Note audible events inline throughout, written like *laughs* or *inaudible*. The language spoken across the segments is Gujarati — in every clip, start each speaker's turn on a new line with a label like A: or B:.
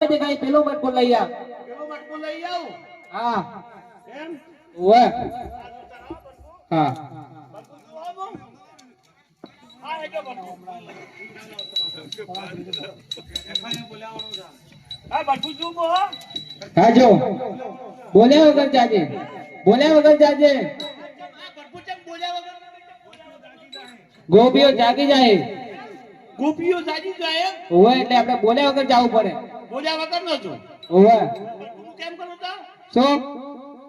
A: દેખાય પેલો મટકો લઈ આવ
B: પેલો મટકો લઈ આવું
A: હા
B: એમ
A: ઓવે હા
B: બધું જોવાનું? હા એટલે બધું. હા બધું જોવો, હો.
A: હા જો બોલ્યા વગર જાજે બોલ્યા વગર જાજે
B: આ બધું ચેમ બોલ્યા વગર?
A: ગોપીઓ જાગી જાય
B: ગોપીઓ જાગી જાય એમ?
A: ઓવે એટલે આપણે બોલ્યા વગર જવું પડે
B: બોલ્યા વગર નતું
A: ઓવે
B: હું કેમ કરું તો?
A: સો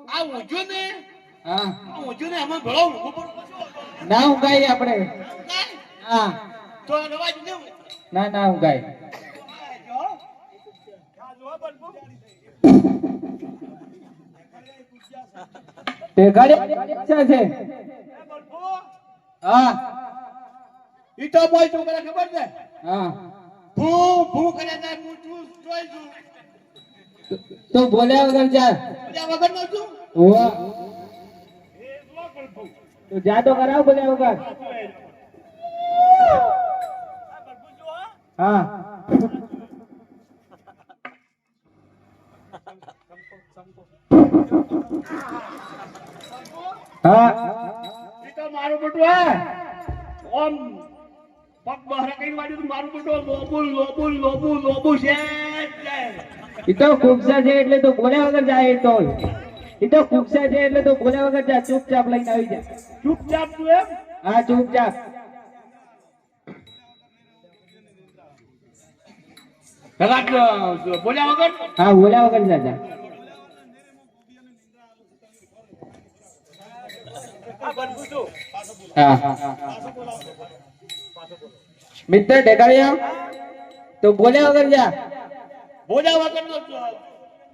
B: આ ઊંઝો ને?
A: હા.
B: ઊંઝો ને અમે ભળો ઊંઘો પડો.
A: ના ઊંઘાય આપણે. હા.
B: તો અવાજ
A: ના ના. તે ઘડી ઈચ્છા છે. હા.
B: ઈ તો બોલ તું ખબર છે?
A: હા.
B: ભૂ ભૂ કરે છે હું તું જોઈ છું.
A: તો બોલ્યા વગર જા.
B: બોલ્યા વગર નો છું?
A: ઓવે
B: એ જો.
A: તો જા તો કરાવ બોલ્યા વગર.
B: હા.
A: હા. હા
B: તો મારું બેટું હે. ઓમ. પગ બહાર કઈ વાળ્યું મારું બેટું લોબુ લોબુ લોબુ લોબુ છે
A: એ તો કુકસા છે એટલે તો બોલ્યા વગર જાય તો. એ તો કુકસા છે એટલે તો બોલ્યા વગર જાય ચૂપચાપ લઈને આવી જાય
B: ચૂપચાપ તું એમ?
A: હા ચૂપચાપ.
B: બોલ્યા વગર?
A: હા બોલ્યા વગર હા. મિત્ર ઢેકાળિયા તો બોલ્યા વગર જા.
B: બોલ્યા વગર નો.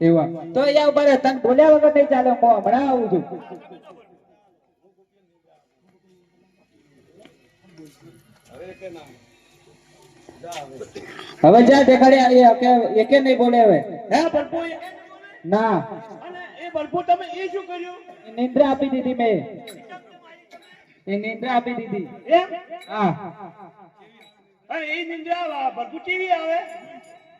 A: એવા. તો અહીંયા ઉપર તને બોલ્યા વગર નહીં ચાલે હું હમણાં આવું છું. હવે જા દેખાડે એ કે- એકે નહીં બોલે હવે.
B: હે બલપુ
A: ના.
B: અને એ બલપુ તમે એ શું કર્યું?
A: નિંદ્રા આપી દીધી મેં. એ નિંદ્રા આપી દીધી.
B: એમ?
A: હા.
B: એ નિંદ્રા ભરપૂર કેવી આવે?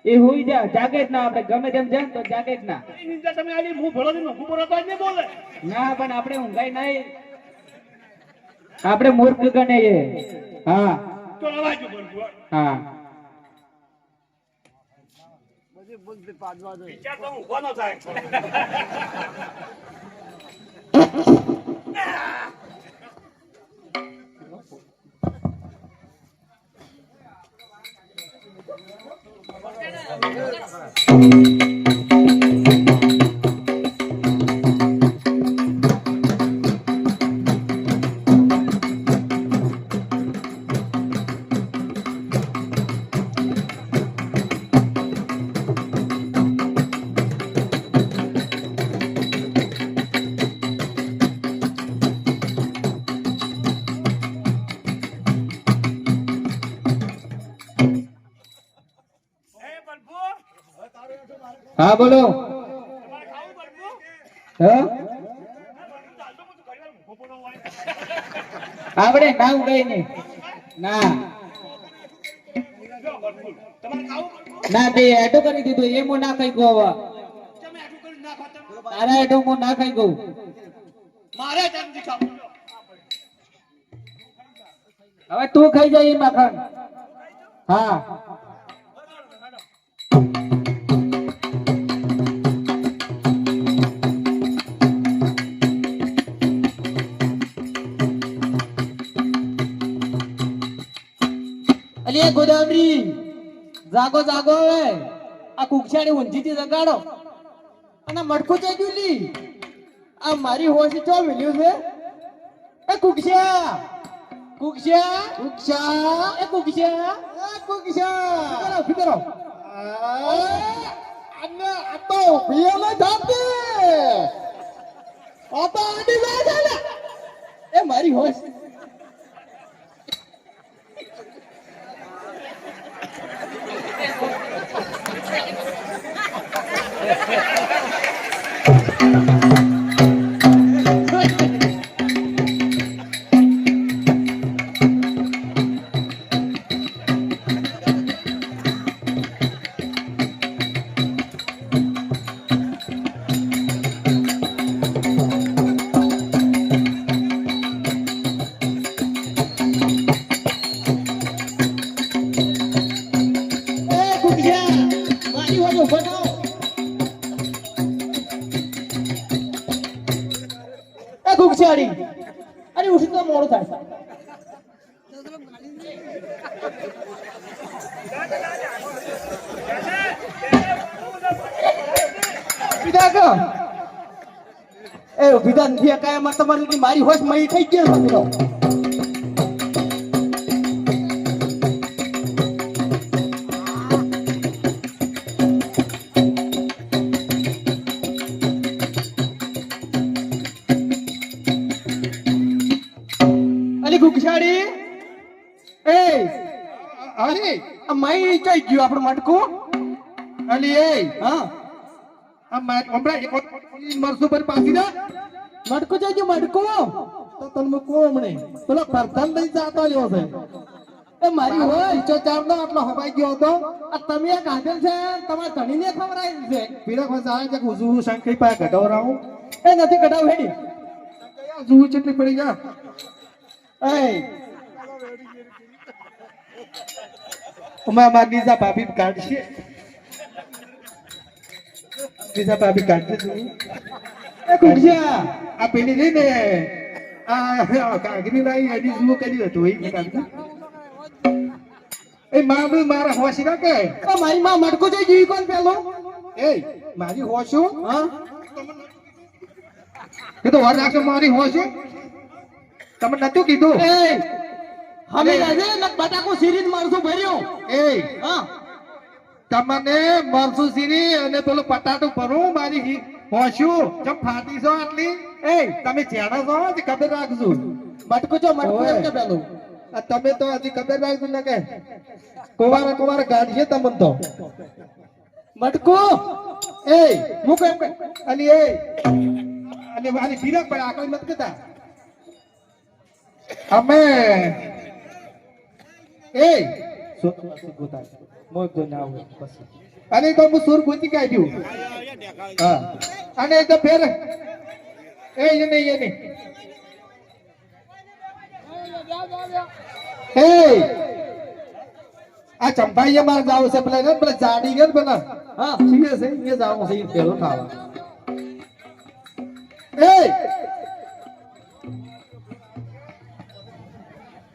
A: એ હુઈ જા જાગે જ ના આપણે ગમે તેમ જાય તો જાગે જ ના.
B: એ તમે આજે હું ભળો ને હું રહો તો જ બોલે.
A: ના પણ આપણે ઊંઘાઈ નહીં. આપણે મૂર્ખ ગણે છે હા.
B: તો અવાજ
A: હા.
B: વિચાર તો ઊંઘવાનો થાય. *laughs* Gracias. પડો બોલો.
A: આપણે ના ઉડાય ને.
B: ના.
A: ના તે એટો કરી દીધું. એ હું ના ખાઈ ગયો હવે. તારા એટો હું ના ખાઈ ગયું.
B: મારે
A: હવે તું ખાઈ જાય એ માખણ. હા. ગોદાવરી. જાગો જાગો હવે. આ કુકસાની ઊંધીથી જગાડો. અને મટકું ચઈ ગયું લી. આ મારી હોશ ચો મિલ્યું છે? એ કુક્ષા કુક્ષા કુક્ષા એ કુક્ષા એ કુક્ષા ફિકરો ફિકરો અને આ તો પીએમ જાતે. આ તો આડી જાય છે ને. એ મારી હોશ.
C: ઉઠી તો મોડું થાય એ ઊભી થા નથી કાંઈ તમારી મારી હોશ મહી થઈ ગઈ કઈ ગયું આપણું મટકું?
D: અલી એ.
C: હા.
D: આ હમણાં મરસું પર પાછી ના.
C: મટકું જઈ ગયું મટકું?
D: તો તને મૂકો હમણે. પેલો પ્રધાન લઈ જાતો રહ્યો છે.
C: એ મારી હોય.
D: ચારનો આટલો હવાઈ ગયો હતો.
C: આ તમે આ આધેલ છે તમારા ધણીને ખવડાવી છે.
D: પીડા ખોસ આવે છે શંકરી પાસે ઘટાવરાવું
C: એ નથી કઢાવ હેડી
D: જુવું ચેટલી પડી જા
C: એ
D: અમારા માં બીજા ભાભી કાઢશે. બીજા ભાભી કાઢશે
C: એ
D: આ પેલી રહી ને આ કાગરી લાઈ એની જુઓ કરી હતું એ કાઢશે એ મારું મારા હોશી ના કે.
C: મારી માં મટકું જઈ ગયું કોણ પેલો?
D: એ મારી હોશું
C: હા?
D: એ તો વાર રાખજો મારી હોશું તમે નતું કીધું?
C: એ અમે આજે ને બટાકો સીરીઝ મારશું ભર્યો.
D: એ.
C: હા.
D: તમને મરસું સીરી અને પેલું પટાટું ભરું મારી હોશું ચમ ફાટી છો આટલી? એ. તમે ચેડા છો ખબર રાખજો.
C: મટકું છો મટકું એમ કે પેલું.
D: તમે તો હજી ખબર રાખજો ને કે કુવારે કુવારે કાઢીએ તમને તો.
C: મટકું?
D: એ.
C: હું કેમ કે.
D: અને એ. અને મારી ફિરક પણ આકલી મત કહેતા. અમે એ અને તો હું સુર ગોતી કાઢ્યું હા. અને તો ફેર. એ એને એને એ આ ચંપાઈએ મારે જાવ છે પેલા ને પેલા જાડી ગયા ને પેલા.
C: હા
D: ઠીક છે એ જાવ છે એ પેલો ખાવા. એ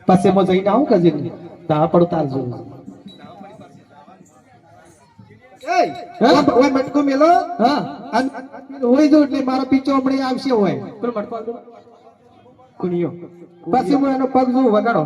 D: પછી મો જઈને આવું કજી તા પડતા જોઉં
C: હા?
D: ઓય મટકો મેલો?
C: હા.
D: હોય જો એટલે મારો હમણાં આવશે હોય.
C: પેલો મટકો કુણિયો.
D: પછી હું એનો પગ જોઉં વગાડો.